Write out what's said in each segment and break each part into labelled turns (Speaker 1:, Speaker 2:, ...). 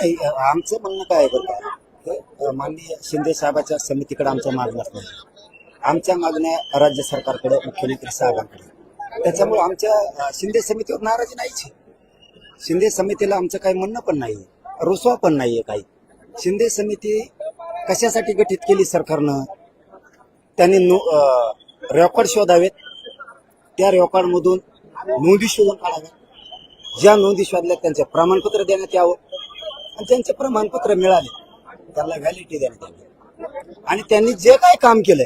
Speaker 1: नाही आमचं म्हणणं काय आहे बरं हे, माननीय शिंदे साहेबाच्या समितीकडे आमच्या मागण्या नाही आमच्या मागण्या राज्य सरकारकडे मुख्यमंत्री साहेबांकडे. त्याच्यामुळे आमच्या शिंदे समितीवर नाराजी नाहीच शिंदे समितीला आमचं काही म्हणणं पण नाही रुसवा पण नाहीये काही. शिंदे समिती कशासाठी गठीत केली सरकारनं? त्यांनी रेकॉर्ड शोधावेत. त्या रेकॉर्डमधून नोंदी शोधून काढाव्यात. ज्या नोंदी शोधल्या त्यांचे प्रमाणपत्र देण्यात यावं. आणि त्यांचे प्रमाणपत्र मिळाले. त्यांना व्हॅलिडिटी देण्यात आली. आणि त्यांनी जे काही काम केलंय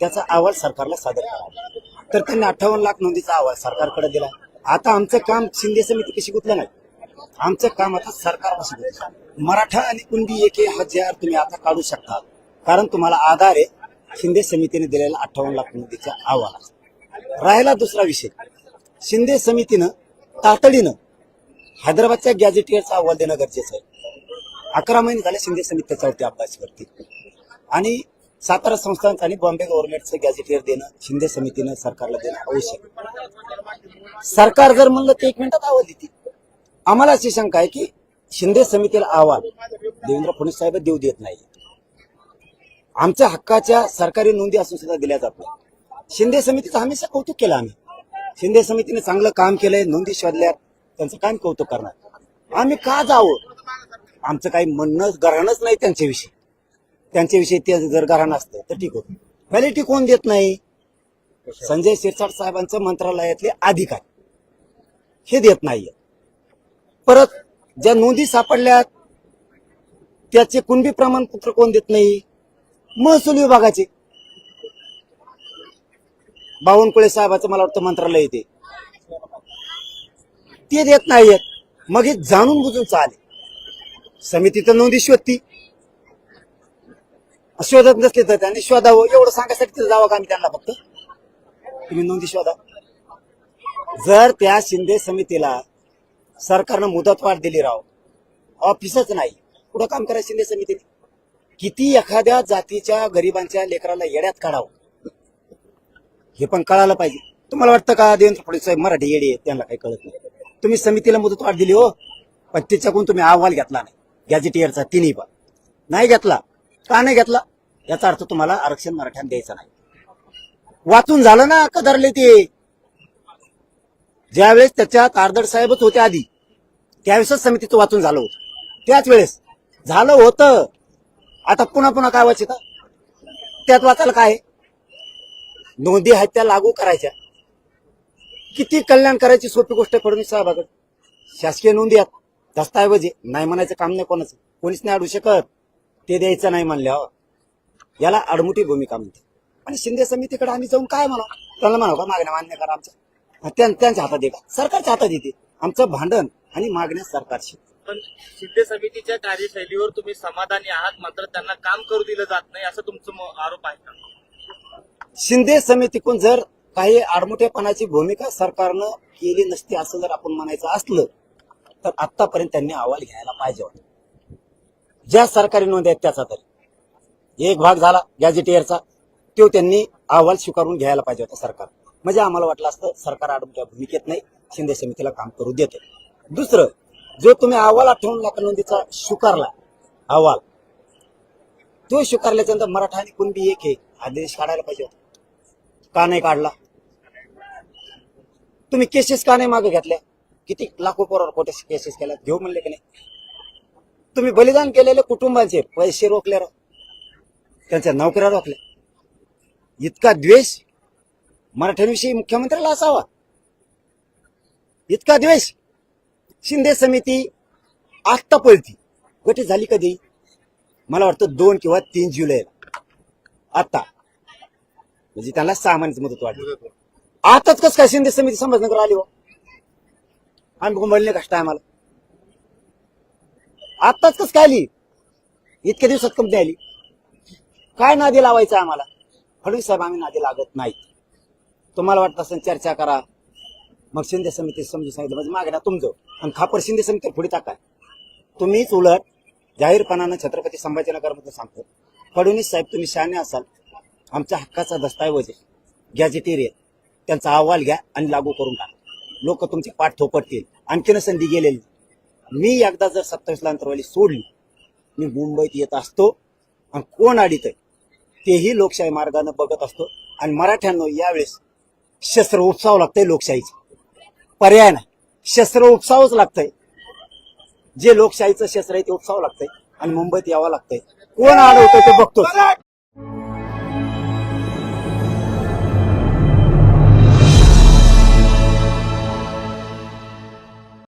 Speaker 1: त्याचा अहवाल सरकारला सादर करावा. तर त्यांनी अठ्ठावन्न लाख नोंदीचा अहवाल सरकारकडे दिला. आता आमचं काम शिंदे समिती कशी गुतलं नाही. आमचं काम आता सरकार कशी गुतलं. मराठा आणि कुणबी एक एक हजार तुम्ही आता काढू शकता कारण तुम्हाला आधार आहे शिंदे समितीने दिलेला अठ्ठावन्न लाख नोंदीचा अहवाल. राहिला दुसरा विषय. शिंदे समितीनं तातडीनं हैदराबादच्या गॅझेटियरचा अहवाल देणं गरजेचं आहे. अकरा महिने झाले शिंदे समिती चालते अभ्यास करते आणि सातारा संस्थांचं आणि बॉम्बे गव्हर्नमेंटचं गॅझेटियर देणं शिंदे समितीनं सरकारला देणं आवश्यक सरकार जर म्हणलं तर एक मिनिटात आवाज देते आम्हाला अशी शंका आहे की शिंदे समितीला अहवाल देवेंद्र फडणवीस साहेब देऊ देत नाही. आमच्या हक्काच्या सरकारी नोंदी असून सुद्धा दिल्या जात नाही. शिंदे समितीचं हमेशा कौतुक केलं आम्ही. शिंदे समितीने चांगलं काम केलंय नोंदी शोधल्या त्यांचं काय कौतुक करणार? आम्ही का जावं? आमचं काही म्हणणं गराणच नाही त्यांच्याविषयी. त्यांच्याविषयी ते जर गरहाण असतं तर ठीक होतं. व्हॅलिटी कोण देत नाही. संजय शिरसाट साहेबांचं मंत्रालयातले अधिकार हे देत नाहीये. परत ज्या नोंदी सापडल्यात त्याचे कुणबी प्रमाणपत्र कोण देत नाही? महसूल विभागाचे. बावनकुळे साहेबाचं मला वाटतं मंत्रालय येते. ते देत नाहीयेत. मग हे जाणून बुजून समिती समितीचं नोंदी शोधती. शोधत नसले तर त्यांनी शोधावं. एवढं सांगायसाठी तिथं जावं का आम्ही त्यांना फक्त? तुम्ही नोंदी शोधा. जर त्या शिंदे समितीला सरकारनं मुदतवाढ दिली राव ऑफिसच नाही. कुठं काम करायचं शिंदे समितीने? किती एखाद्या जातीच्या गरिबांच्या लेकराला येड्यात काढावं? हे पण कळालं पाहिजे. तुम्हाला वाटतं का देवेंद्र फडणवीस साहेब मराठी येडी आहेत? त्यांना काही कळत नाही. तुम्ही समितीला मुदतवाढ दिली हो पण त्याच्याकडून तुम्ही अहवाल घेतला नाही. गॅझेटियरचा तिन्ही पण. नाही घेतला का नाही घेतला? याचा अर्थ तुम्हाला आरक्षण मराठ्यांना द्यायचं नाही. वाचून झालं ना कदरले ते. ज्यावेळेस त्याच्यात आर्दड साहेबच होते आधी त्यावेळेसच समितीचं वाचून झालं होतं. त्याच वेळेस झालं होतं. आता पुन्हा पुन्हा काय वाचित त्यात वाचायला काय नोंदी आहेत त्या लागू करायच्या. किती कल्याण करायची सोपी गोष्ट फडणवीस साहेबाकडे? शासकीय नोंदी आहेत. दस्ताऐवजी नाही म्हणायचं काम नाही कोणाचं. कोणीच नाही अडू शकत. ते द्यायचं नाही म्हणल्यावर. याला अडमुठी भूमिका म्हणते आणि शिंदे समितीकडे आम्ही जाऊन काय म्हणा त्यांना म्हणा का मागण्या मान्य करा आमच्या? त्यां- त्यांच्या हातात येतात सरकारच्या हातात येते आमचं भांडण आणि मागण्या सरकारशी.
Speaker 2: पण शिंदे समितीच्या कार्यशैलीवर तुम्ही समाधानी आहात मात्र त्यांना काम करू दिलं जात नाही असं तुमचं आरोप आहे का?
Speaker 1: शिंदे समितीकडून जर काही आडमुठेपणाची भूमिका सरकारनं केली नसती असं जर आपण म्हणायचं असलं तर आतापर्यंत त्यांनी अहवाल घ्यायला पाहिजे होता. ज्या सरकारी नोंद आहेत त्याचा तरी. एक भाग झाला गॅजेटियरचा तो त्यांनी अहवाल स्वीकारून घ्यायला पाहिजे होता सरकार. म्हणजे आम्हाला वाटलं असतं सरकार आडमुठ्या भूमिकेत नाही शिंदे समितीला काम करू देते. दुसरं जो तुम्ही अहवाल अठ्ठावन्न लाख नोंदीचा स्वीकारला अहवाल तो स्वीकारल्याच्या नंतर मराठा आणि कुणबी एक हे आदेश काढायला पाहिजे होता. का नाही काढला? तुम्ही केसेस का नाही मागे घेतल्या? किती लाखो करोड कोटे केसेस केल्या घेऊ म्हणले की नाही? तुम्ही बलिदान केलेले कुटुंबांचे पैसे रोखले राव. त्यांच्या नोकऱ्या रोखल्या. इतका द्वेष मराठ्यांविषयी मुख्यमंत्र्याला असावा. इतका द्वेष. शिंदे समिती आत्ता पळती. गटी झाली कधी? मला वाटतं दोन किंवा तीन जुलैला आता म्हणजे त्यांना सहा मदत वाटली. वाढली आताच कस काय शिंदे समिती संभाजनगर आली हो? आम्ही घुमळले कष्ट आम्हाला? आत्ताच कस काय आली? इतक्या दिवसात कंपनी आली. काय नादी लावायचं आम्हाला? फडणवीस साहेब आम्ही नादी लागत नाही तुम्हाला वाटत असेल चर्चा करा. मग शिंदे समिती समजून सांगितलं म्हणजे मागण्या तुमचं. आणि खापर शिंदे समिती पुढे टाका. तुम्हीच उलट जाहीरपणानं छत्रपती संभाजीनगरमध्ये सांगतो. फडणवीस साहेब तुम्ही शहाणे असाल. आमच्या हक्काचा दस्तऐवज आहे. गॅजेटेरियन त्यांचा अहवाल घ्या आणि लागू करून टाका. लोक तुमचे पाठ थोपटतील आणखीन संधी गेलेली. मी एकदा जर सत्तावीसला अंतरवाली सोडली मी मुंबईत येत असतो आणि कोण अडीत तेही लोकशाही मार्गाने बघत असतो. आणि मराठ्यांना यावेळेस शस्त्र उपसावं लागतंय लोकशाहीचं. पर्याय नाही. शस्त्र उपसावंच लागतंय. जे लोकशाहीचं शस्त्र आहे ते उपसावं लागतंय. आणि मुंबईत यावं लागतंय. कोण अडवतंय ते बघतोच.